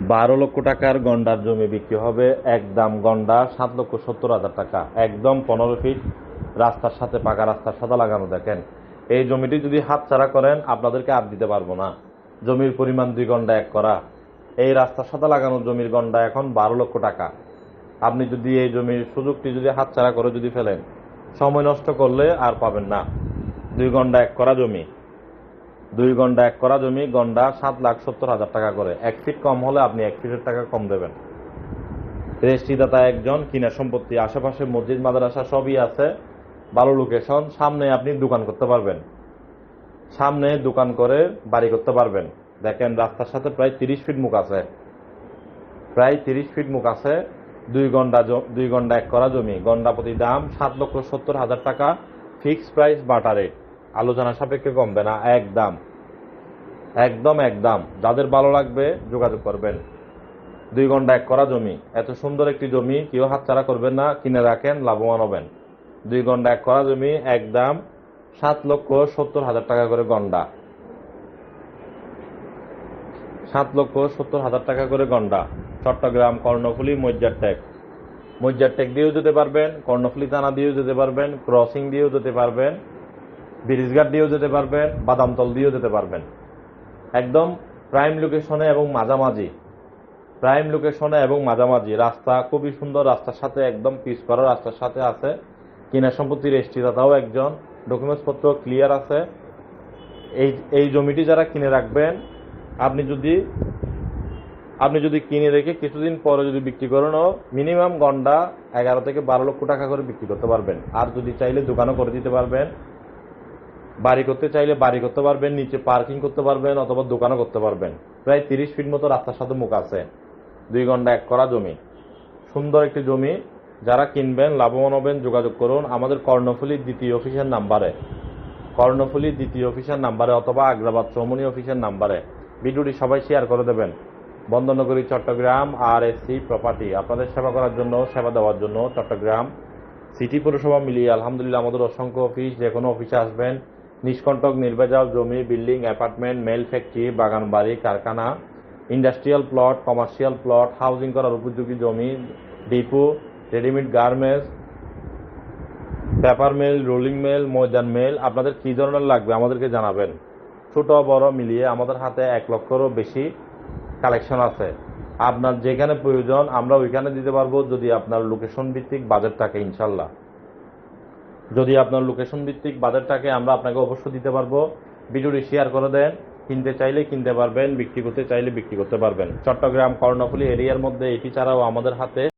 বারো লক্ষ টাকার গন্ডার জমি বিক্রি হবে। একদম গন্ডা সাত লক্ষ সত্তর হাজার টাকা। একদম পনেরো ফিট রাস্তার সাথে, পাকা রাস্তার সাদা লাগানো, দেখেন। এই জমিটি যদি হাতছাড়া করেন, আপনাদেরকে আর দিতে পারব না। জমির পরিমাণ দুই গন্ডা এক করা। এই রাস্তার সাদা লাগানো জমির গন্ডা এখন বারো লক্ষ টাকা। আপনি যদি এই জমির সুযোগটি যদি হাতছাড়া করে যদি ফেলেন, সময় নষ্ট করলে আর পাবেন না। দুই গন্ডা এক করা জমি। দুই গন্ডা এক করা জমি গন্ডা সাত লাখ সত্তর হাজার টাকা করে। এক ফিট কম হলে আপনি এক ফিটের টাকা কম দেবেন। রেজিস্ট্রিদাতা একজন কিনা সম্পত্তি, আশেপাশে মসজিদ, মাদ্রাসা সবই আছে। ভালো লোকেশন সামনে আপনি দোকান করতে পারবেন। সামনে দোকান করে বাড়ি করতে পারবেন। দেখেন রাস্তার সাথে প্রায় তিরিশ ফিট মুখ আছে। প্রায় তিরিশ ফিট মুখ আছে। দুই ঘণ্টা দুই ঘণ্টা এক করা জমি। গন্ডা প্রতি দাম সাত লক্ষ সত্তর হাজার টাকা। ফিক্সড প্রাইস বাটা রেট আলোচনা সাপেক্ষে কমবে না, একদম। একদম একদম। যাদের ভালো লাগবে, যোগাযোগ করবেন। দুই ঘণ্টা এক করা জমি। এত সুন্দর একটি জমি, কেউ হাতছাড়া করবেন না, কিনে রাখেন, লাভবান হবেন। দুই ঘণ্টা এক করা জমি, একদম সাত লক্ষ সত্তর হাজার টাকা করে গন্ডা। সাত লক্ষ সত্তর হাজার টাকা করে গন্ডা। চট্টগ্রাম, কর্ণফুলি, মজ্জার ট্যাগ মজ্জার ট্যাগ দিয়েও যেতে পারবেন, কর্ণফুলি থানা দিয়েও যেতে পারবেন, ক্রসিং দিয়েও যেতে পারবেন। ব্রিজঘাট দিয়েও যেতে পারবেন, বাদামতল দিয়েও যেতে পারবেন। একদম প্রাইম লোকেশনে এবং মাঝামাঝি। প্রাইম লোকেশনে এবং মাঝামাঝি। রাস্তা খুবই সুন্দর, রাস্তার সাথে একদম পিস করা, রাস্তার সাথে আছে। কিনা সম্পত্তির রেজিস্ট্রিদাতাও একজন। ডকুমেন্টসপত্র ক্লিয়ার আছে। এই এই জমিটি যারা কিনে রাখবেন, আপনি যদি আপনি যদি কিনে রেখে কিছুদিন পরে যদি বিক্রি করেনও মিনিমাম গন্ডা এগারো থেকে বারো লক্ষ টাকা করে বিক্রি করতে পারবেন। আর যদি চাইলে দোকানও করে দিতে পারবেন। বাড়ি করতে চাইলে বাড়ি করতে পারবেন, নিচে পার্কিং করতে পারবেন অথবা দোকানও করতে পারবেন। প্রায় তিরিশ ফিট মতো রাস্তার সাথে মুখ আছে, দুই ঘণ্টা এক করা জমি। সুন্দর একটি জমি, যারা কিনবেন, লাভবান হবেন, যোগাযোগ করুন। আমাদের কর্ণফুলি দ্বিতীয় অফিসের নাম্বারে। কর্ণফুলি দ্বিতীয় অফিসের নাম্বারে অথবা আগ্রাবাদ চৌমনি অফিসের নাম্বারে। ভিডিওটি সবাই শেয়ার করে দেবেন। বন্দনগরী, Chattogram R S C property আপনাদের সেবা করার জন্য, সেবা দেওয়ার জন্য চট্টগ্রাম সিটি পৌরসভা মিলিয়ে আলহামদুলিল্লাহ আমাদের অসংখ্য অফিস যে কোনো অফিসে আসবেন। নিষ্কণ্টক নির্ভেজাল জমি, বিল্ডিং, অ্যাপার্টমেন্ট, মেল ফ্যাক্টরি, বাগান, বাড়ি, কারখানা, industrial plot, commercial plot, housing করার উপযোগী জমি, depot, readymade garments, paper mill, rolling mill, ময়দান মেল, আপনাদের কী ধরনের লাগবে আমাদেরকে জানাবেন। ছোট, বড়, মিলিয়ে আমাদের হাতে এক লক্ষরও বেশি কালেকশন আছে। আপনার যেখানে প্রয়োজন, আমরা ওইখানে দিতে পারব, যদি আপনার লোকেশন ভিত্তিক বাজেট থাকে, ইনশাল্লাহ। যদি আপনার লোকেশন ভিত্তিক বাজারটাকে আমরা আপনাকে অবশ্যই দিতে পারব। ভিডিওটি শেয়ার করে দেন। কিনতে চাইলে কিনতে পারবেন, বিক্রি করতে চাইলে বিক্রি করতে পারবেন। চট্টগ্রাম, কর্ণফুলী এরিয়ার মধ্যে এটি ছাড়াও আমাদের হাতে